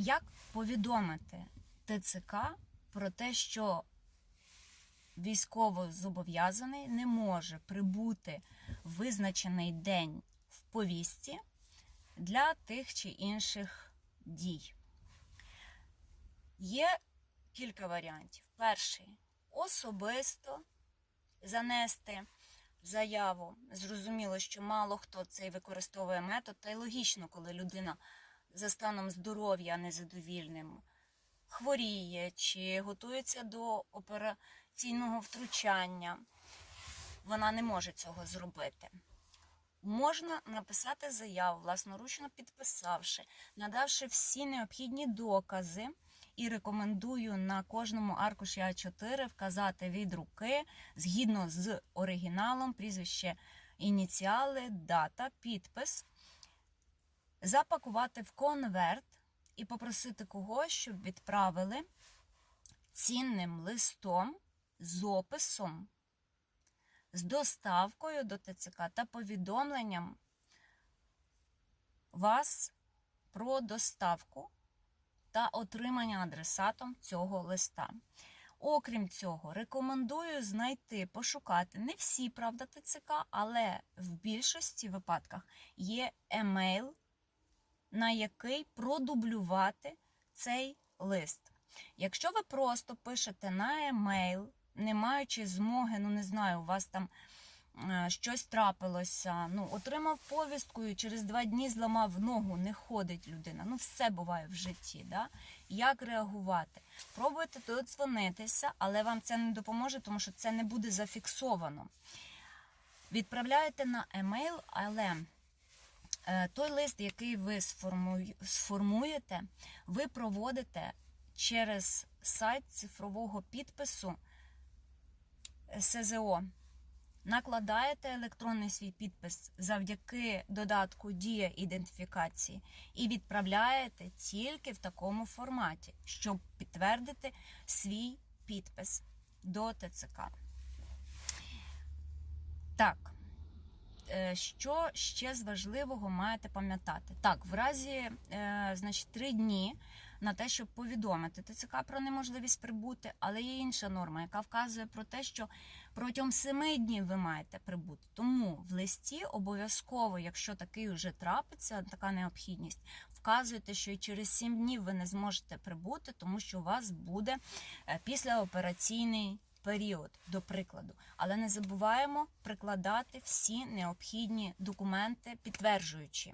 Як повідомити ТЦК про те, що військово зобов'язаний не може прибути в визначений день в повісті для тих чи інших дій? Є кілька варіантів. Перший особисто занести заяву. Зрозуміло, що мало хто цей використовує метод, та й логічно, коли людина за станом здоров'я незадовільним хворіє чи готується до операційного втручання. Вона не може цього зробити. Можна написати заяву, власноручно підписавши, надавши всі необхідні докази, і рекомендую на кожному аркуші А4 вказати від руки згідно з оригіналом, прізвище, ініціали, дата, підпис, запакувати в конверт і попросити когось, щоб відправили цінним листом з описом, з доставкою до ТЦК та повідомленням вас про доставку та отримання адресатом цього листа. Окрім цього, рекомендую знайти, пошукати не всі, правда, ТЦК, але в більшості випадках є емейл, на який продублювати цей лист. Якщо ви просто пишете на емейл, не маючи змоги, ну не знаю, у вас там е, щось трапилося, ну, отримав повістку і через два дні зламав ногу, не ходить людина. Ну, все буває в житті. Да? Як реагувати? Пробуйте додзвонитися, але вам це не допоможе, тому що це не буде зафіксовано. Відправляєте на емейл, але той лист, який ви сформуєте, ви проводите через сайт цифрового підпису СЗО. Накладаєте електронний свій підпис завдяки додатку Дія ідентифікації і відправляєте тільки в такому форматі, щоб підтвердити свій підпис до ТЦК. Так, е, що ще з важливого маєте пам'ятати? Так, в разі, е, значить, три дні на те, щоб повідомити ТЦК про неможливість прибути, але є інша норма, яка вказує про те, що протягом семи днів ви маєте прибути. Тому в листі обов'язково, якщо такий вже трапиться, така необхідність, вказуєте, що і через сім днів ви не зможете прибути, тому що у вас буде е, післяопераційний період, до прикладу. Але не забуваємо прикладати всі необхідні документи, підтверджуючи.